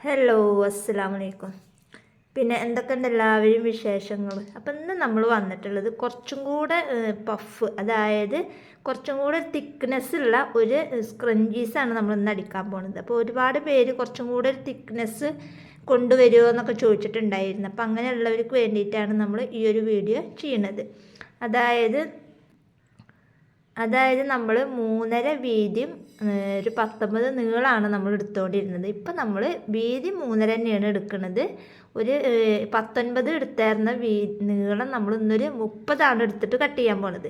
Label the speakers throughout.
Speaker 1: Hello അസ്സാം വലൈക്കും പിന്നെ എന്തൊക്കെയുണ്ട് എല്ലാവരും വിശേഷങ്ങൾ? അപ്പം ഇന്ന് നമ്മൾ വന്നിട്ടുള്ളത് കുറച്ചും കൂടെ പഫ് അതായത് കുറച്ചും കൂടെ തിക്നെസ് ഉള്ള ഒരു സ്ക്രഞ്ചീസാണ് നമ്മൾ ഇന്ന് അടിക്കാൻ പോകുന്നത് അപ്പോൾ ഒരുപാട് പേര് കുറച്ചും കൂടെ ഒരു തിക്നെസ് കൊണ്ടുവരുമോ എന്നൊക്കെ ചോദിച്ചിട്ടുണ്ടായിരുന്നു. അപ്പം അങ്ങനെയുള്ളവർക്ക് വേണ്ടിയിട്ടാണ് നമ്മൾ ഈ ഒരു വീഡിയോ ചെയ്യണത്. അതായത് അതായത് നമ്മൾ മൂന്നര വീതിയും ഒരു പത്തൊമ്പത് നീളമാണ് നമ്മൾ എടുത്തുകൊണ്ടിരുന്നത് ഇപ്പം നമ്മൾ വീതി മൂന്നര തന്നെയാണ് എടുക്കുന്നത് ഒരു പത്തൊൻപത് എടുത്തായിരുന്ന വീ നീളം നമ്മൾ ഇന്നൊരു മുപ്പതാണ് എടുത്തിട്ട് കട്ട് ചെയ്യാൻ പോണത്.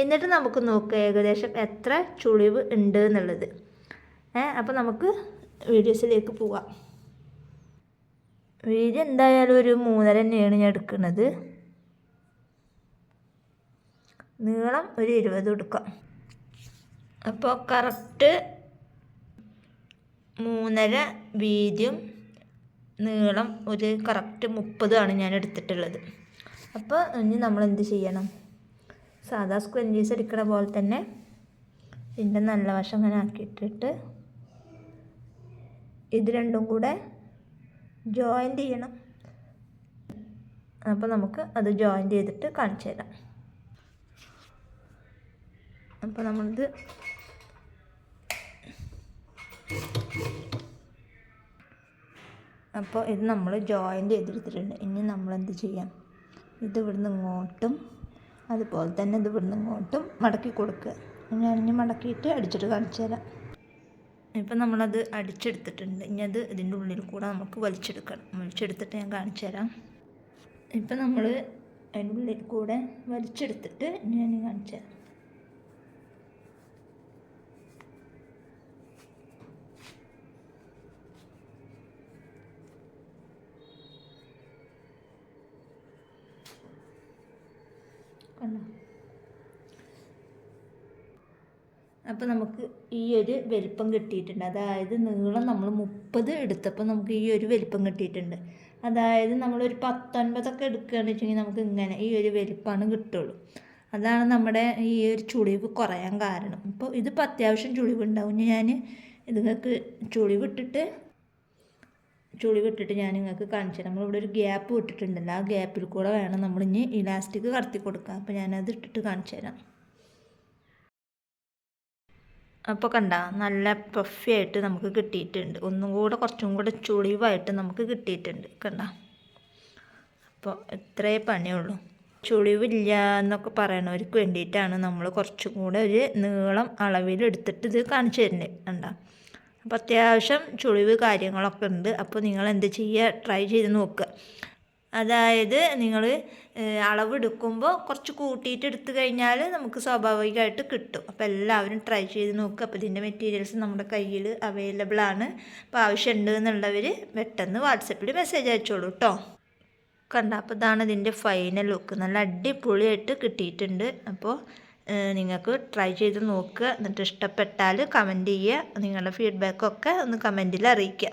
Speaker 1: എന്നിട്ട് നമുക്ക് നോക്കുക ഏകദേശം എത്ര ചുളിവ് ഉണ്ട് എന്നുള്ളത്. അപ്പോൾ നമുക്ക് വീഡിയോസിലേക്ക് പോവാം. വീതി എന്തായാലും ഒരു മൂന്നര തന്നെയാണ് ഞാൻ എടുക്കുന്നത് നീളം ഒരു ഇരുപത് കൊടുക്കാം. അപ്പോൾ കറക്റ്റ് മൂന്നര വീതിയും നീളം ഒരു കറക്റ്റ് മുപ്പതുമാണ് ഞാൻ എടുത്തിട്ടുള്ളത്. അപ്പോൾ ഇനി നമ്മൾ എന്ത് ചെയ്യണം? സാധാ സ്ക്വഞ്ചീസ് എടുക്കണ പോലെ തന്നെ ഇതിന്റെ നല്ല വശം അങ്ങനെ ആക്കിയിട്ടിട്ട് ഇത് രണ്ടും കൂടെ ജോയിന്റ് ചെയ്യണം. അപ്പോൾ നമുക്ക് അത് ജോയിന്റ് ചെയ്തിട്ട് കാണിച്ചു തരാം. അപ്പോൾ നമ്മളിത് അപ്പോൾ ഇത് നമ്മൾ ജോയിന്റ് ചെയ്തെടുത്തിട്ടുണ്ട് ഇനി നമ്മൾ എന്ത് ചെയ്യാം? ഇത് ഇവിടുന്ന് ഇങ്ങോട്ടും അതുപോലെ തന്നെ ഇത് ഇവിടുന്ന് ഇങ്ങോട്ടും മടക്കി കൊടുക്കുക. ഞാൻ ഇനി മടക്കിയിട്ട് അടിച്ചിട്ട് കാണിച്ചു തരാം. ഇപ്പം നമ്മളത് അടിച്ചെടുത്തിട്ടുണ്ട്. ഇനി അത് ഇതിന്റെ ഉള്ളിൽ കൂടെ നമുക്ക് വലിച്ചെടുക്കണം. വലിച്ചെടുത്തിട്ട് ഞാൻ കാണിച്ചു തരാം. ഇപ്പം നമ്മൾ അതിന്റെ ഉള്ളിൽ കൂടെ വലിച്ചെടുത്തിട്ട് ഞാൻ കാണിച്ചു തരാം കണ്ടോ അപ്പോൾ നമുക്ക് ഈ ഒരു വലിപ്പം കിട്ടിയിട്ടുണ്ട്. അതായത് നീളം നമ്മൾ മുപ്പത് എടുത്തപ്പോൾ നമുക്ക് ഈ ഒരു വലിപ്പം കിട്ടിയിട്ടുണ്ട്. അതായത് നമ്മളൊരു പത്തൊൻപതൊക്കെ എടുക്കുകയാണെന്ന് വെച്ചെങ്കിൽ നമുക്ക് ഇങ്ങനെ ഈ ഒരു വലിപ്പമാണ് കിട്ടുള്ളൂ. അതാണ് നമ്മുടെ ഈ ഒരു ചുളിവ് കുറയാൻ കാരണം. അപ്പോൾ ഇതിപ്പോൾ അത്യാവശ്യം ചുളിവുണ്ടാവും ഞാൻ ഇതുങ്ങൾക്ക് ചുളിവിട്ടിട്ട് ചുളിവിട്ടിട്ട് ഞാൻ നിങ്ങൾക്ക് കാണിച്ചു തരാം. നമ്മളിവിടെ ഒരു ഗ്യാപ്പ് വിട്ടിട്ടുണ്ടല്ലോ. ആ ഗ്യാപ്പിൽ കൂടെ വേണം നമ്മളിനി ഇലാസ്റ്റിക് കടത്തി കൊടുക്കുക അപ്പോൾ ഞാനത് ഇട്ടിട്ട് കാണിച്ചു തരാം. അപ്പോൾ കണ്ട നല്ല പഫി ആയിട്ട് നമുക്ക് കിട്ടിയിട്ടുണ്ട്. ഒന്നും കൂടെ കുറച്ചും കൂടെ ചുളിവായിട്ട് നമുക്ക് കിട്ടിയിട്ടുണ്ട് കണ്ട. അപ്പോൾ ഇത്രേ പണിയുള്ളൂ. ചുളിവില്ല എന്നൊക്കെ പറയണവർക്ക് വേണ്ടിയിട്ടാണ് നമ്മൾ കുറച്ചും കൂടെ ഒരു നീളം അളവിൽ എടുത്തിട്ട് ഇത് കാണിച്ചു തരുന്നത് കണ്ട. അപ്പോൾ അത്യാവശ്യം ചുളിവ് കാര്യങ്ങളൊക്കെ ഉണ്ട്. അപ്പോൾ നിങ്ങൾ എന്ത് ചെയ്യുക? ട്രൈ ചെയ്ത് നോക്കുക. അതായത് നിങ്ങൾ അളവെടുക്കുമ്പോൾ കുറച്ച് കൂട്ടിയിട്ട് എടുത്തു കഴിഞ്ഞാൽ നമുക്ക് സ്വാഭാവികമായിട്ട് കിട്ടും. അപ്പോൾ എല്ലാവരും ട്രൈ ചെയ്ത് നോക്കുക അപ്പോൾ ഇതിന്റെ മെറ്റീരിയൽസ് നമ്മുടെ കയ്യിൽ അവൈലബിൾ ആണ്. അപ്പോൾ ആവശ്യമുണ്ട് എന്നുള്ളവർ പെട്ടെന്ന് വാട്സപ്പിൽ മെസ്സേജ് അയച്ചോളൂ കേട്ടോ കണ്ട? അപ്പോൾ ഇതാണ് ഇതിന്റെ ഫൈനൽ ലുക്ക് നല്ല അടിപൊളിയായിട്ട് കിട്ടിയിട്ടുണ്ട്. അപ്പോൾ നിങ്ങൾക്ക് ട്രൈ ചെയ്ത് നോക്കുക. എന്നിട്ട് ഇഷ്ടപ്പെട്ടാൽ കമന്റ് ചെയ്യുക. നിങ്ങളുടെ ഫീഡ്ബാക്കൊക്കെ ഒന്ന് കമന്റിൽ അറിയിക്കുക.